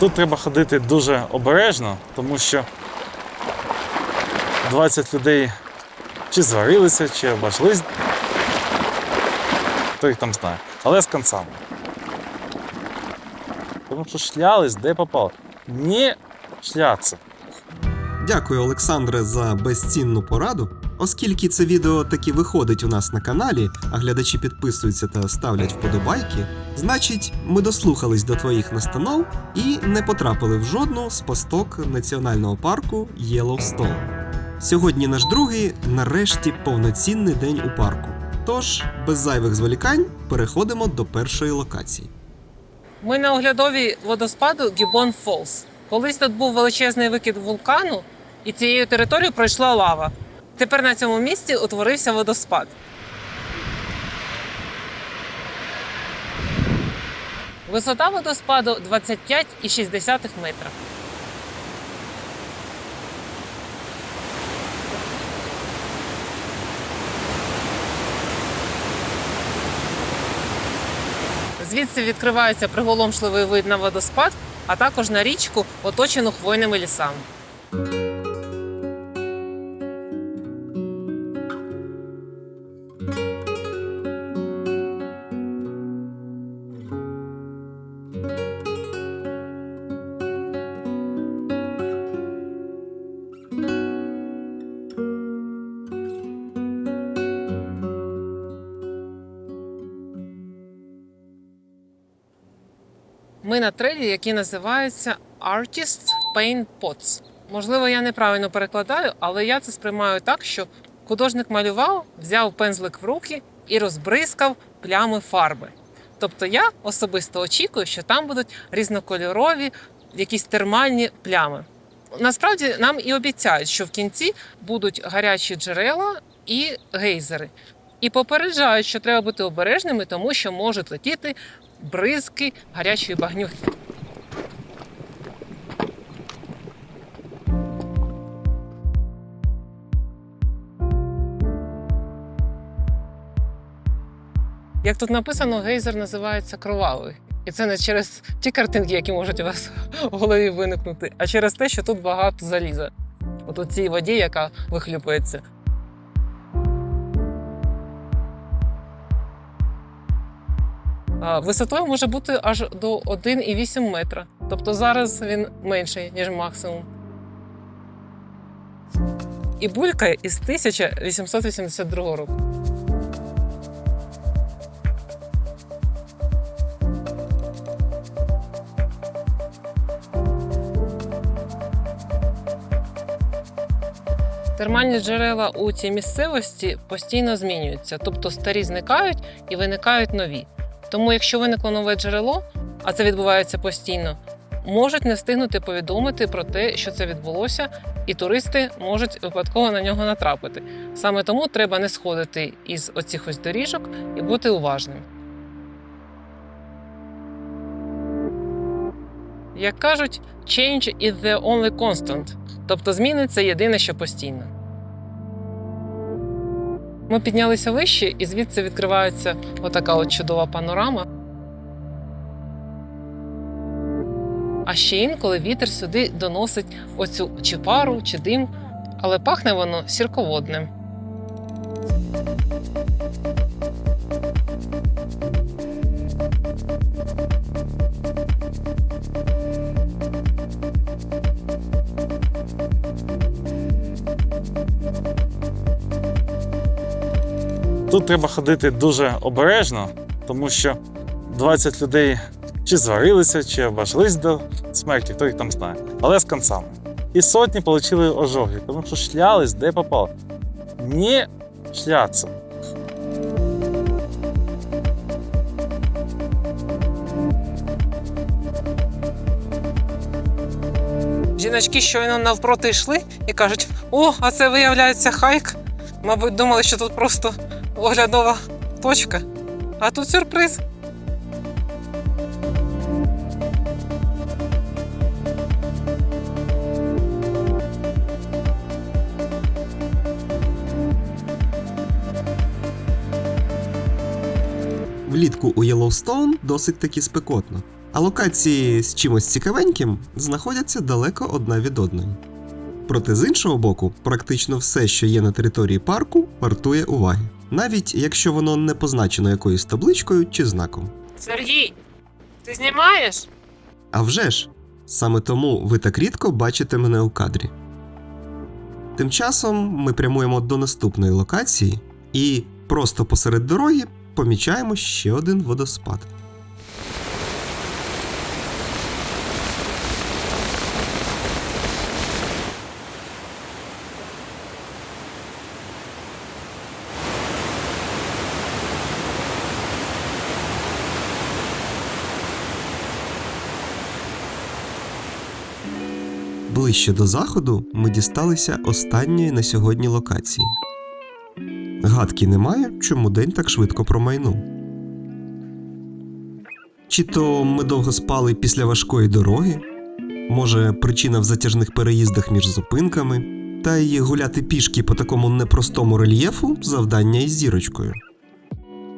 Тут треба ходити дуже обережно, тому що 20 людей чи зварилися, чи обожглись. Хто їх там знає. Але з концами. Тому що шлялись, де попало. Не шляться. Дякую, Олександре, за безцінну пораду. Оскільки це відео таки виходить у нас на каналі, а глядачі підписуються та ставлять вподобайки, значить, ми дослухались до твоїх настанов і не потрапили в жодну з пасток національного парку Єловстон. Сьогодні наш другий, нарешті, повноцінний день у парку. Тож, без зайвих зволікань, переходимо до першої локації. Ми на оглядовій водоспаду Гібон Фолс. Колись тут був величезний викид вулкану, і цією територією пройшла лава. Тепер на цьому місці утворився водоспад. Висота водоспаду 25,6 метра. Звідси відкривається приголомшливий вид на водоспад, а також на річку, оточену хвойними лісами. Ми на трейлі, який називається Artists Paint Pots. Можливо, я неправильно перекладаю, але я це сприймаю так, що художник малював, взяв пензлик в руки і розбризкав плями фарби. Тобто я особисто очікую, що там будуть різнокольорові, якісь термальні плями. Насправді нам і обіцяють, що в кінці будуть гарячі джерела і гейзери. І попереджають, що треба бути обережними, тому що можуть летіти бризки гарячої багнюки. Як тут написано, гейзер називається кровавий. І це не через ті картинки, які можуть у вас в голові виникнути, а через те, що тут багато заліза. От у цій воді, яка вихлюпується. Висотою може бути аж до 1,8 метра. Тобто зараз він менший, ніж максимум. І булькає із 1882 року. Термальні джерела у цій місцевості постійно змінюються, тобто старі зникають і виникають нові. Тому, якщо виникло нове джерело, а це відбувається постійно, можуть не встигнути повідомити про те, що це відбулося, і туристи можуть випадково на нього натрапити. Саме тому треба не сходити із оцих ось доріжок і бути уважним. Як кажуть, change is the only constant, тобто зміни це єдине, що постійно. Ми піднялися вище, і звідси відкривається отака от чудова панорама. А ще інколи вітер сюди доносить оцю чи пару, чи дим, але пахне воно сірководним. Тут треба ходити дуже обережно, тому що 20 людей чи зварилися, чи обожглись до смерті, хто їх там знає. Але з концами. І сотні отримали ожоги, тому що шлялись, де попало. Не шляться. Жіночки щойно навпроти йшли і кажуть: о, а це виявляється хайк. Мабуть, думали, що тут просто оглядова точка. А тут сюрприз. Влітку у Єлоустоун досить таки спекотно, а локації з чимось цікавеньким знаходяться далеко одна від одної. Проте з іншого боку, практично все, що є на території парку, вартує уваги, навіть якщо воно не позначено якоюсь табличкою чи знаком. Сергій, ти знімаєш? А вже ж, саме тому ви так рідко бачите мене у кадрі. Тим часом ми прямуємо до наступної локації і просто посеред дороги помічаємо ще один водоспад. Ближче до заходу ми дісталися останньої на сьогодні локації. Гадки немає, чому день так швидко промайнув. Чи то ми довго спали після важкої дороги, може, причина в затяжних переїздах між зупинками, та й гуляти пішки по такому непростому рельєфу завдання із зірочкою.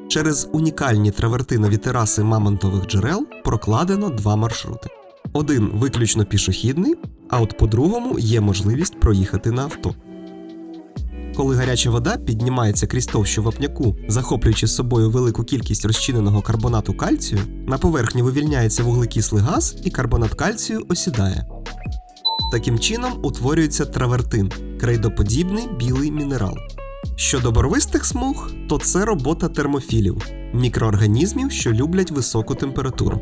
Через унікальні травертинові тераси мамонтових джерел прокладено два маршрути. Один виключно пішохідний, а от по-другому є можливість проїхати на авто. Коли гаряча вода піднімається крізь товщу вапняку, захоплюючи з собою велику кількість розчиненого карбонату кальцію, на поверхні вивільняється вуглекислий газ і карбонат кальцію осідає. Таким чином утворюється травертин крейдоподібний білий мінерал. Щодо барвистих смуг, то це робота термофілів мікроорганізмів, що люблять високу температуру.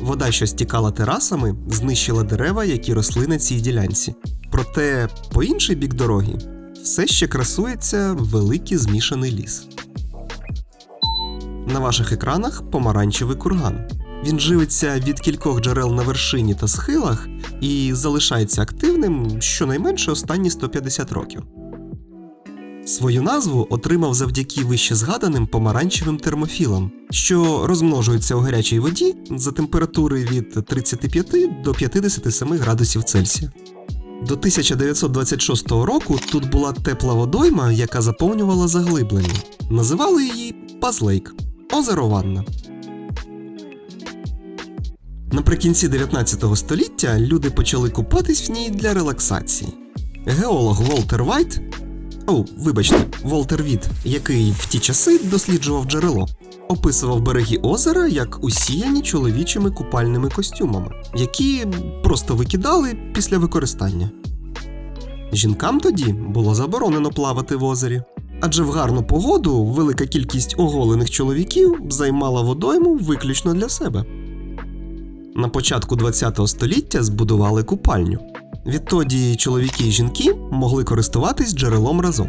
Вода, що стікала терасами, знищила дерева, які росли на цій ділянці. Проте, по інший бік дороги, все ще красується великий змішаний ліс. На ваших екранах помаранчевий курган. Він живиться від кількох джерел на вершині та схилах і залишається активним щонайменше останні 150 років. Свою назву отримав завдяки вище згаданим помаранчевим термофілам, що розмножуються у гарячій воді за температури від 35 до 57 градусів Цельсія. До 1926 року тут була тепла водойма, яка заповнювала заглиблення. Називали її Пазлейк озеро Ванна. Наприкінці 19 століття люди почали купатись в ній для релаксації. Геолог Волтер Вайт о, вибачте, Волтер Віт, який в ті часи досліджував джерело, описував береги озера як усіяні чоловічими купальними костюмами, які просто викидали після використання. Жінкам тоді було заборонено плавати в озері, адже в гарну погоду велика кількість оголених чоловіків займала водойму виключно для себе. На початку ХХ століття збудували купальню. Відтоді чоловіки і жінки могли користуватись джерелом разом.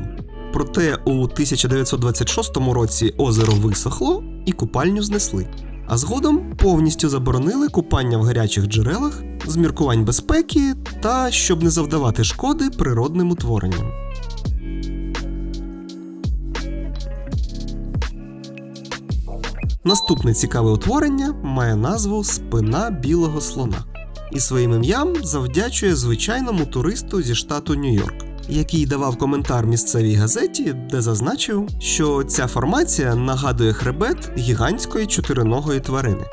Проте у 1926 році озеро висохло і купальню знесли. А згодом повністю заборонили купання в гарячих джерелах з міркувань безпеки та щоб не завдавати шкоди природним утворенням. Наступне цікаве утворення має назву спина білого слона і своїм ім'ям завдячує звичайному туристу зі штату Нью-Йорк, який давав коментар місцевій газеті, де зазначив, що ця формація нагадує хребет гігантської чотириногої тварини.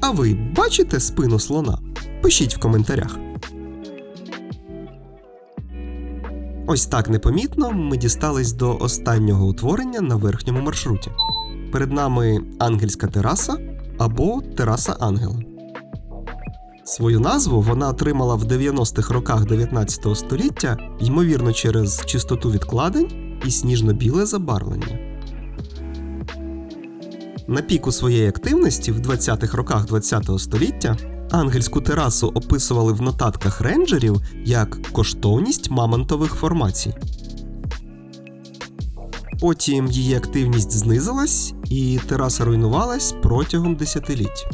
А ви бачите спину слона? Пишіть в коментарях. Ось так непомітно ми дістались до останнього утворення на верхньому маршруті. Перед нами ангельська тераса або тераса ангела. Свою назву вона отримала в 90-х роках 19 століття, ймовірно, через чистоту відкладень і сніжно-біле забарвлення. На піку своєї активності в 20-х роках 20 століття ангельську терасу описували в нотатках рейнджерів як коштовність мамонтових формацій. Потім її активність знизилась, і тераса руйнувалась протягом десятиліть.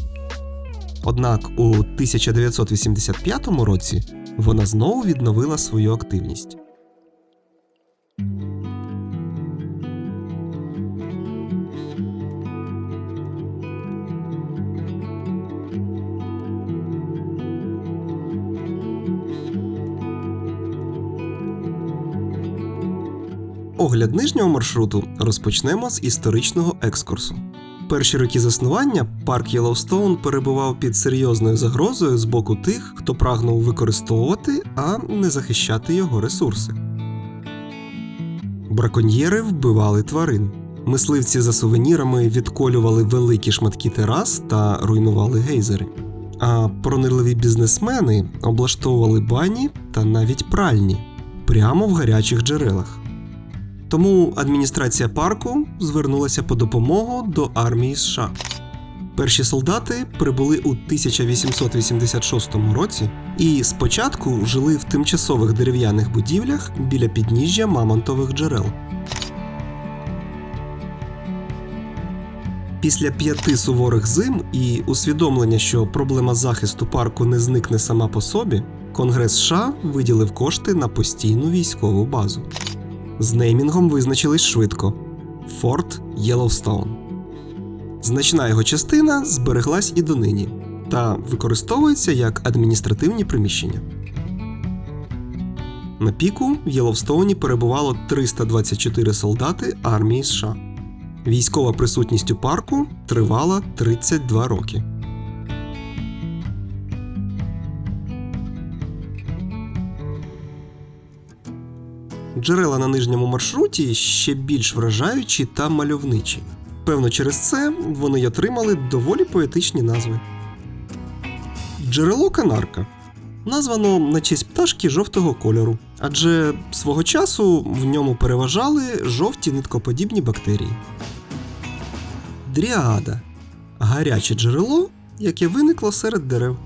Однак у 1985 році вона знову відновила свою активність. Огляд нижнього маршруту розпочнемо з історичного екскурсу. Перші роки заснування парк Єлоустоун перебував під серйозною загрозою з боку тих, хто прагнув використовувати, а не захищати його ресурси. Браконьєри вбивали тварин. Мисливці за сувенірами відколювали великі шматки терас та руйнували гейзери. А пронирливі бізнесмени облаштовували бані та навіть пральні прямо в гарячих джерелах. Тому адміністрація парку звернулася по допомогу до армії США. Перші солдати прибули у 1886 році і спочатку жили в тимчасових дерев'яних будівлях біля підніжжя мамонтових джерел. Після п'яти суворих зим і усвідомлення, що проблема захисту парку не зникне сама по собі, Конгрес США виділив кошти на постійну військову базу. З неймінгом визначились швидко Форт Єлоустоун. Значна його частина збереглась і донині та використовується як адміністративні приміщення. На піку в Єловстоуні перебувало 324 солдати армії США. Військова присутність у парку тривала 32 роки. Джерела на нижньому маршруті ще більш вражаючі та мальовничі. Певно, через це вони й отримали доволі поетичні назви. Джерело Канарка названо на честь пташки жовтого кольору, адже свого часу в ньому переважали жовті ниткоподібні бактерії. Дріада гаряче джерело, яке виникло серед дерев.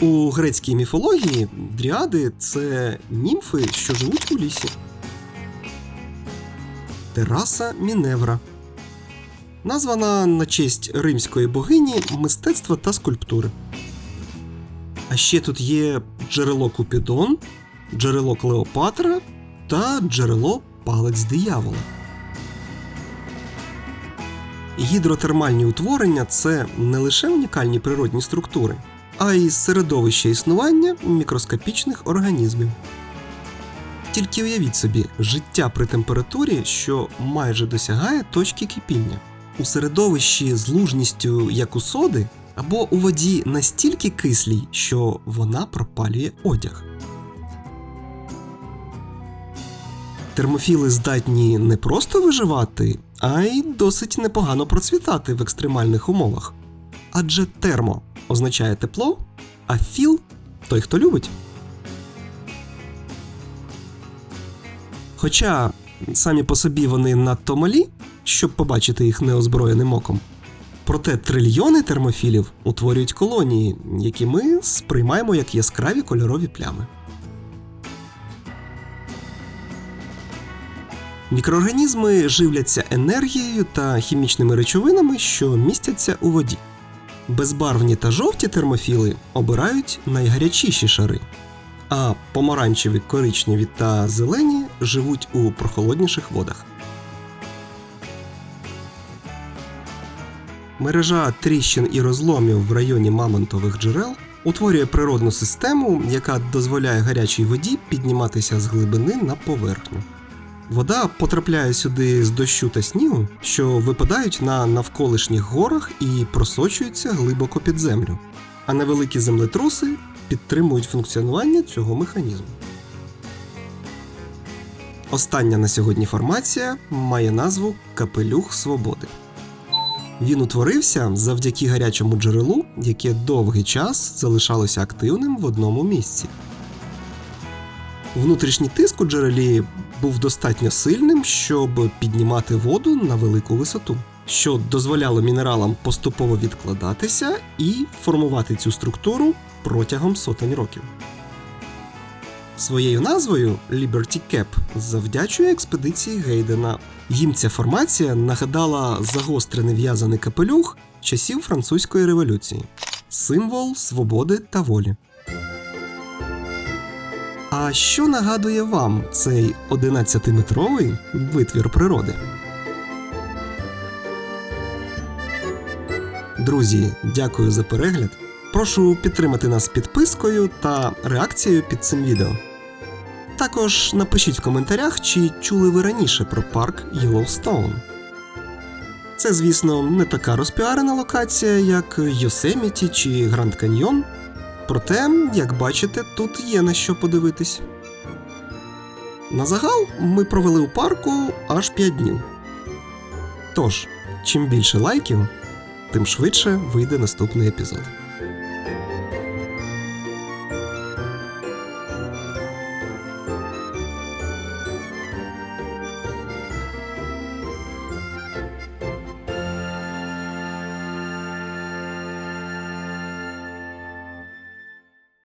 У грецькій міфології дріади це німфи, що живуть у лісі. Тераса Міневра. Названа на честь римської богині мистецтва та скульптури. А ще тут є джерело Купідон, джерело Клеопатра та джерело Палець диявола. Гідротермальні утворення це не лише унікальні природні структури, а й середовище існування мікроскопічних організмів. Тільки уявіть собі, життя при температурі, що майже досягає точки кипіння. У середовищі з лужністю, як у соди, або у воді настільки кислій, що вона пропалює одяг. Термофіли здатні не просто виживати, а й досить непогано процвітати в екстремальних умовах. Адже термо означає тепло, а філ той, хто любить. Хоча самі по собі вони надто малі, щоб побачити їх неозброєним оком. Проте трильйони термофілів утворюють колонії, які ми сприймаємо як яскраві кольорові плями. Мікроорганізми живляться енергією та хімічними речовинами, що містяться у воді. Безбарвні та жовті термофіли обирають найгарячіші шари, а помаранчеві, коричневі та зелені живуть у прохолодніших водах. Мережа тріщин і розломів в районі мамонтових джерел утворює природну систему, яка дозволяє гарячій воді підніматися з глибини на поверхню. Вода потрапляє сюди з дощу та снігу, що випадають на навколишніх горах і просочуються глибоко під землю. А невеликі землетруси підтримують функціонування цього механізму. Остання на сьогодні формація має назву Капелюх Свободи. Він утворився завдяки гарячому джерелу, яке довгий час залишалося активним в одному місці. Внутрішній тиск у джерелі був достатньо сильним, щоб піднімати воду на велику висоту, що дозволяло мінералам поступово відкладатися і формувати цю структуру протягом сотень років. Своєю назвою Liberty Cap завдячує експедиції Гейдена. Їм ця формація нагадала загострений в'язаний капелюх часів французької революції, символ свободи та волі. А що нагадує вам цей 11-метровий витвір природи? Друзі, дякую за перегляд. Прошу підтримати нас підпискою та реакцією під цим відео. Також напишіть в коментарях, чи чули ви раніше про парк Єлоустоун. Це, звісно, не така розпіарена локація, як Йосеміті чи Гранд Каньйон. Проте, як бачите, тут є на що подивитись. На загал ми провели у парку аж 5 днів. Тож, чим більше лайків, тим швидше вийде наступний епізод.